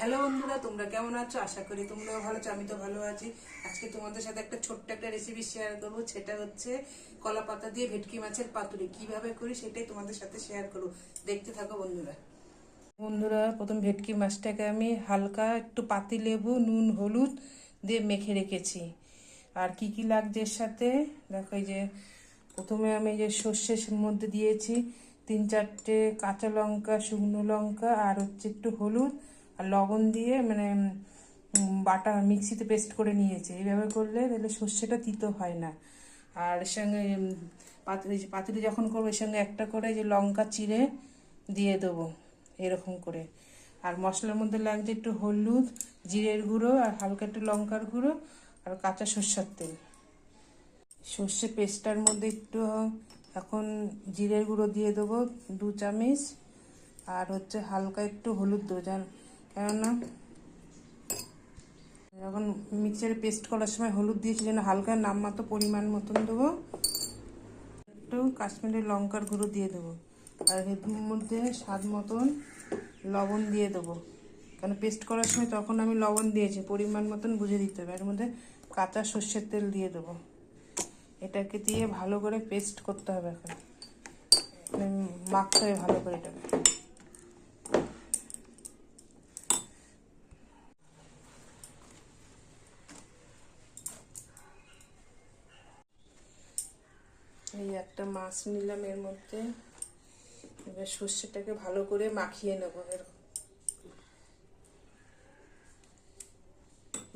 Hello বন্ধুরা, তোমরা কেমন আছো? আশা করি তোমরাও ভালো আছো, আমি তো ভালো আছি। আজকে তোমাদের সাথে একটা ছোট্ট একটা রেসিপি শেয়ার করব, সেটা হচ্ছে কলা পাতা দিয়ে ভেটকি মাছের পাতুরি। কীভাবে করি সেটাই তোমাদের সাথে শেয়ার করব। দেখতে থাকো বন্ধুরা। বন্ধুরা, প্রথম ভেটকি মাছটাকে আমি হালকা একটু পাতি লেবু, নুন, হলুদ দিয়ে মেখে রেখেছি। আর কি কি লাগছে এর সাথে? দেখো এই যে, প্রথমে আমি যে সর্ষের মধ্যে দিয়েছি তিন চারটে কাঁচা লঙ্কা, শুকনো লঙ্কা, আর হচ্ছে একটু হলুদ। আর লবণ দিয়ে মানে বাটা মিক্সিতে পেস্ট করে নিয়েছে। এইভাবে করলে তাহলে সর্ষেটা তিতো হয় না। আর এর সঙ্গে পাতুরি পাতুরি যখন করব, এর সঙ্গে একটা করে যে লঙ্কা চিড়ে দিয়ে দেবো, এরকম করে। আর মশলার মধ্যে লাগছে একটু হলুদ, জিরের গুঁড়ো আর হালকা একটু লঙ্কার গুঁড়ো আর কাঁচা সর্ষার তেল। সর্ষে পেস্টটার মধ্যে একটু এখন জিরের গুঁড়ো দিয়ে দেবো, দু চামচ। আর হচ্ছে হালকা একটু হলুদ দেবো কেননা যখন মিক্সারে পেস্ট করার সময় হলুদ দিয়েছি যেন হালকা নামমাত্র পরিমাণ মতন দেবো। একটু কাশ্মীরি লঙ্কার গুঁড়ো দিয়ে দেবো। আর এর মধ্যে স্বাদ মতন লবণ দিয়ে দেবো। কারণ পেস্ট করার সময় তখন আমি লবণ দিয়েছি, পরিমাণ মতন বুঝে দিতে হবে। এর মধ্যে কাঁচা সর্ষের তেল দিয়ে দেবো। এটাকে দিয়ে ভালো করে পেস্ট করতে হবে এখন। মানে মাখতে হবে ভালো করে এটাকে এই একটা মাছ নিলাম এর মধ্যে। এবার সর্ষেটাকে ভালো করে মাখিয়ে নেব এরকম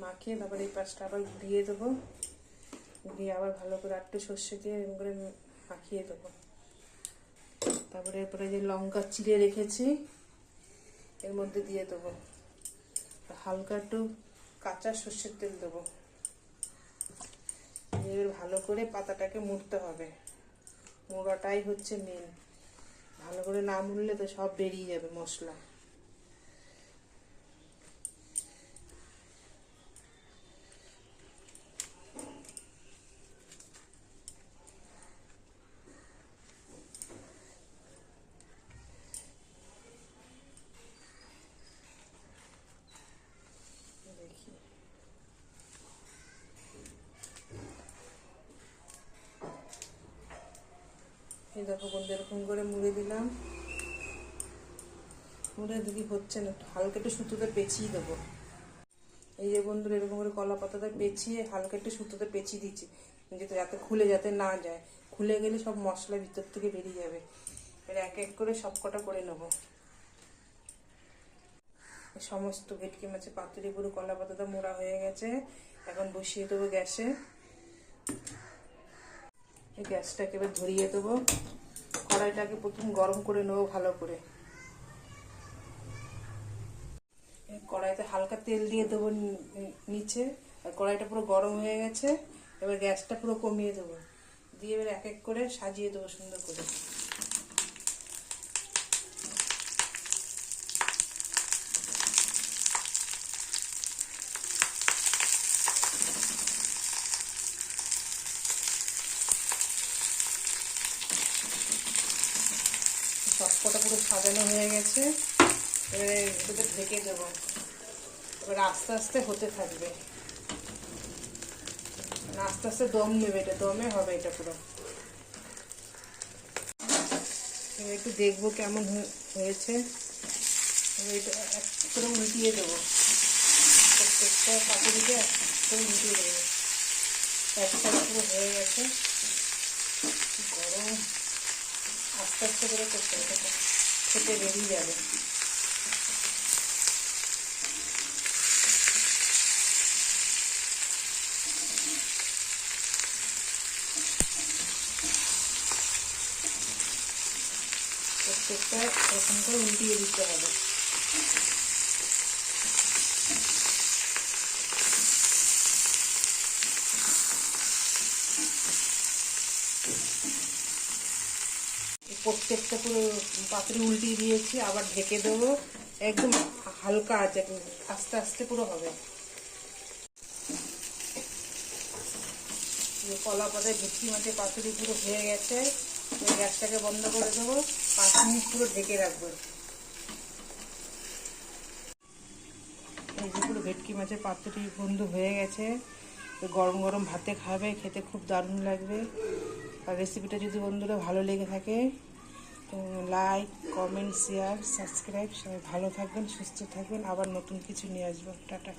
মাখিয়ে তারপর এই পাশটা আবার ঘুরিয়ে দেবো। দিয়ে আবার ভালো করে একটু সর্ষে দিয়ে এরকম করে মাখিয়ে দেবো। তারপরে এরপরে যে লঙ্কা চিড়ে রেখেছি, এর মধ্যে দিয়ে দেবো। হালকা একটু কাঁচা সর্ষের তেল দেবো। এবার ভালো করে পাতাটাকে মুড়তে হবে। মোড়াটাই হচ্ছে মেন ভালো করে না মুড়লে তো সব বেরিয়ে যাবে মশলা দেখি এই দেখো বন্ধু, এরকম করে মুড়ে দিলাম। মুড়ে দেখি হচ্ছে না হালকা একটু সুতোতে পেঁচিয়ে দেবো। এই যে বন্ধুরা এরকম করে কলা পাতাটা পেঁচিয়ে হালকা একটু সুতোতে পেঁচিয়ে দিচ্ছি। যাতে যাতে খুলে যাতে না যায়। খুলে গেলে সব মশলা ভিতর থেকে বেরিয়ে যাবে। এবার এক এক করে সব কটা করে নেব। সমস্ত ভেটকি মাছের পাতুরি পুরো কলা পাতাটা মোড়া হয়ে গেছে। এখন বসিয়ে দেবো গ্যাসে। গ্যাসটাকে এবার ধরিয়ে দেবো। কড়াইটাকে প্রথম গরম করে নেব ভালো করে। কড়াইতে হালকা তেল দিয়ে দেবো নিচে। আর কড়াইটা পুরো গরম হয়ে গেছে। এবার গ্যাসটা পুরো কমিয়ে দেবো। দিয়ে এবার এক এক করে সাজিয়ে দেবো সুন্দর করে। সবকটা পুরো সাজানো হয়ে গেছে। এবারে এটাকে ঢেকে দেবো। এবার আস্তে আস্তে হতে থাকবে। আস্তে আস্তে দম নেবে এটা, দমে হবে এটা পুরো। একটু দেখব কেমন হয়ে- হয়েছে। এবার এটা দেবো। প্রত্যেকটা পাতুরিকে এক করে উল্টিয়ে দেবো। একটা পুরো হয়ে গেছে গরম আস্তে আস্তে করে করতে হবে খেতে বেরিয়ে যাবে। প্রত্যেকটা এরকম করে উল্টিয়ে দিতে হবে। প্রত্যেকটা পুরো পাত্রে উল্টিয়ে দিয়েছি, আবার ঢেকে দেবো। একদম হালকা আছে আস্তে আস্তে পুরো হবে। কলা পাতায় ভেটকি মাছের পাতুরি পুরো হয়ে গেছে। এবার গ্যাসটাকে বন্ধ করে দেবো। পাঁচ মিনিট পুরো ঢেকে রাখব। ভেটকি মাছের পাতুরি বন্ধু হয়ে গেছে। গরম গরম ভাতে খাবে, খেতে খুব দারুণ লাগবে। আর রেসিপিটা যদি বন্ধুরা ভালো লেগে থাকে লাইক কমেন্ট শেয়ার সাবস্ক্রাইব সবাই ভালো থাকবেন, সুস্থ থাকবেন, আবার নতুন কিছু নিয়ে আসব। টাটা।